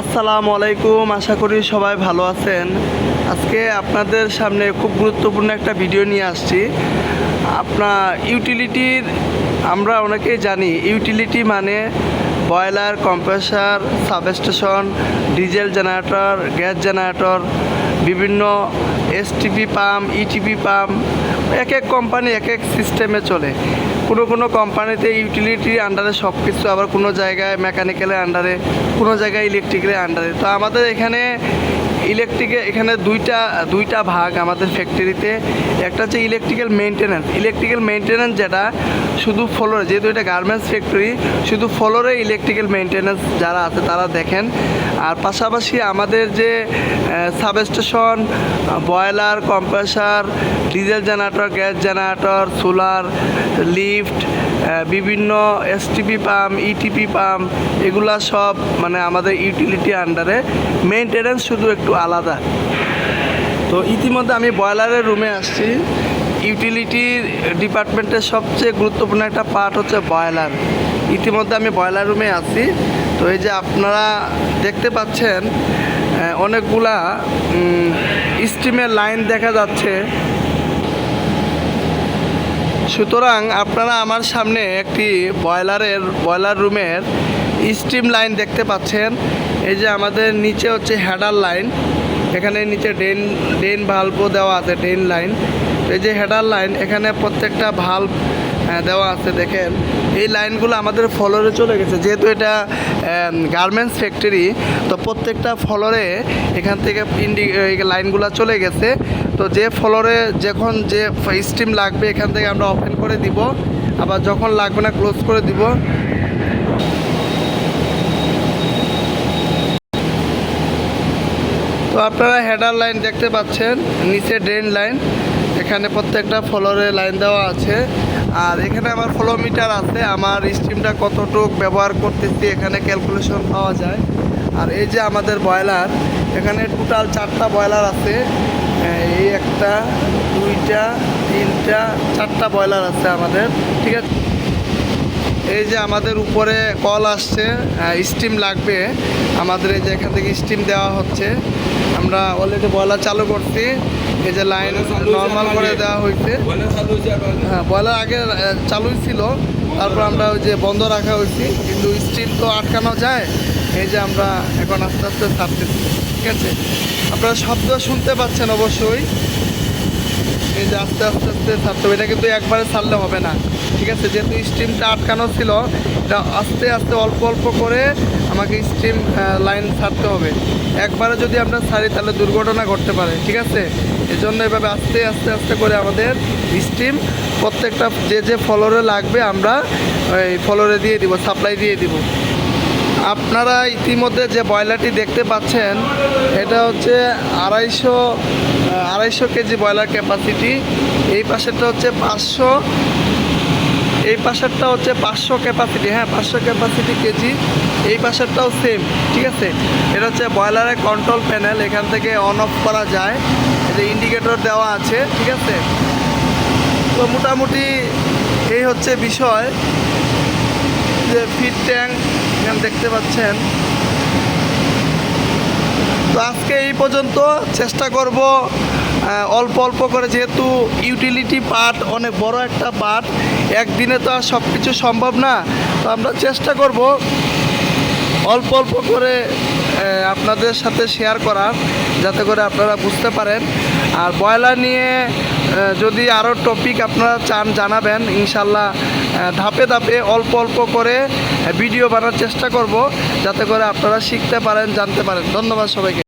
আসসালামু আলাইকুম, আশা করি সবাই ভালো আছেন। আজকে আপনাদের সামনে খুব গুরুত্বপূর্ণ একটা ভিডিও নিয়ে আসছি। আপনার ইউটিলিটির আমরা অনেকেই জানি ইউটিলিটি মানে boiler compressor substation diesel generator gas generator বিভিন্ন এসটিপি পাম্প ইটিপি পাম্প এক এক কোম্পানি এক এক সিস্টেমে চলে। কোনো কোনো কোম্পানিতে ইউটিলিটির আন্ডারে সব কিছু আবার কোনো জায়গায় মেকানিক্যালের আন্ডারে কোনো জায়গায় ইলেকট্রিক্যালের আন্ডারে তো আমাদের এখানে ইলেকট্রিকে এখানে দুইটা দুইটা ভাগ আমাদের ফ্যাক্টরিতে একটা হচ্ছে ইলেকট্রিক্যাল মেনটেন্যান্স ইলেকট্রিক্যাল মেনটেন্যান্স যেটা শুধু ফ্লোরে যেহেতু এটা গার্মেন্টস ফ্যাক্টরি শুধু ফ্লোরে ইলেকট্রিক্যাল মেনটেন্যান্স যারা আছে তারা দেখেন। আর পাশাপাশি আমাদের যে substation boiler compressor diesel generator gas generator solar lift বিভিন্ন এসটিপি পাম্প ইটিপি পাম্প এগুলা সব মানে আমাদের ইউটিলিটি আন্ডারে মেনটেন্যান্স শুধু একটু আলাদা। তো ইতিমধ্যে আমি বয়লারের রুমে আসছি। ইউটিলিটির ডিপার্টমেন্টের সবচেয়ে গুরুত্বপূর্ণ একটা পার্ট হচ্ছে বয়লার ইতিমধ্যে আমি বয়লার রুমে আছি। তো এই যে আপনারা দেখতে পাচ্ছেন অনেকগুলা স্টিমের লাইন দেখা যাচ্ছে। সুতরাং আপনারা আমার সামনে একটি বয়লারের বয়লার রুমের স্টিম লাইন দেখতে পাচ্ছেন। এই যে আমাদের নিচে হচ্ছে হ্যাডার লাইন এখানে নিচে ড্রেন ড্রেন ভাল্বও দেওয়া আছে ড্রেন লাইন এই যে হেডার লাইন, এখানে প্রত্যেকটা ভাল্ব দেওয়া আছে, দেখেন। এই লাইনগুলো আমাদের ফলোরে চলে গেছে। যেহেতু এটা গার্মেন্টস ফ্যাক্টরি তো প্রত্যেকটা ফলোরে এখান থেকে ইন্ডি লাইনগুলো চলে গেছে। তো যে ফলোরে যখন যে স্টিম লাগবে, এখান থেকে আমরা ওপেন করে দিব। আবার যখন লাগবে না ক্লোজ করে দিব। তো আপনারা হেডার লাইন দেখতে পাচ্ছেন, নিচে ড্রেন লাইন এখানে প্রত্যেকটা ফলোরে লাইন দেওয়া আছে। আর এখানে আমার ফলো মিটার আছে। আমার স্টিমটা কতটুক ব্যবহার করতেছি এখানে ক্যালকুলেশন পাওয়া যায়। আর এই যে আমাদের ব্রয়লার, এখানে টোটাল চারটা ব্রয়লার আছে। এই একটা, দুইটা, তিনটা, চারটা ব্রয়লার আছে আমাদের। ঠিক আছে? এই যে আমাদের উপরে কল আসছে স্টিম লাগবে। আমাদের এই যে এখান থেকে স্টিম দেওয়া হচ্ছে। আমরা অলরেডি বয়লার চালু করছি। এই যে লাইন নর্মাল করে দেওয়া হয়েছে। হ্যাঁ বয়লার আগে চালুই ছিল। তারপর আমরা ওই যে বন্ধ রাখা হয়েছি। কিন্তু স্টিম তো আটকানো যায়। এই যে আমরা এখন আস্তে আস্তে ছাড়তেছি। ঠিক আছে? আপনারা শব্দ শুনতে পাচ্ছেন অবশ্যই। যে আস্তে আস্তে আস্তে ছাড়তে হবে। এটা কিন্তু একবারে ছাড়লে হবে না। ঠিক আছে? যেহেতু স্টিমটা আটকানো ছিল, এটা আস্তে আস্তে অল্প অল্প করে আমাকে স্টিম লাইন ছাড়তে হবে। একবারে যদি আমরা ছাড়ি, তাহলে দুর্ঘটনা ঘটতে পারে। ঠিক আছে? এজন্য এভাবে আস্তে আস্তে আস্তে করে আমাদের স্টিম প্রত্যেকটা যে যে ফলোরে লাগবে, আমরা এই ফলোরে দিয়ে দিব সাপ্লাই দিয়ে দিব। আপনারা ইতিমধ্যে যে বয়লারটি দেখতে পাচ্ছেন, এটা হচ্ছে আড়াইশো আড়াইশো কেজি ব্রয়লার ক্যাপাসিটি এই পাশেরটা হচ্ছে পাঁচশো। এই পাশেরটা হচ্ছে পাঁচশো ক্যাপাসিটি হ্যাঁ পাঁচশো ক্যাপাসিটি কেজি। এই পাশেরটাও সেম ঠিক আছে? এটা হচ্ছে ব্রয়লারের কন্ট্রোল প্যানেল এখান থেকে অন অফ করা যায়। যে ইন্ডিকেটর দেওয়া আছে, ঠিক আছে? তো মোটামুটি এই হচ্ছে বিষয়। যে ফিড ট্যাঙ্ক এখানে দেখতে পাচ্ছেন। তো আজকে এই পর্যন্ত চেষ্টা করব অল্প অল্প করে যেহেতু ইউটিলিটি পার্ট অনেক বড় একটা পার্ট একদিনে তো আর সব কিছু সম্ভব না, তো আমরা চেষ্টা করব অল্প অল্প করে আপনাদের সাথে শেয়ার করার, যাতে করে আপনারা বুঝতে পারেন। আর বয়লার নিয়ে যদি আরও টপিক আপনারা চান জানাবেন, ইনশাল্লাহ ধাপে ধাপে অল্প অল্প করে ভিডিও বানার চেষ্টা করব, যাতে করে আপনারা শিখতে পারেন, জানতে পারেন। ধন্যবাদ সবাইকে।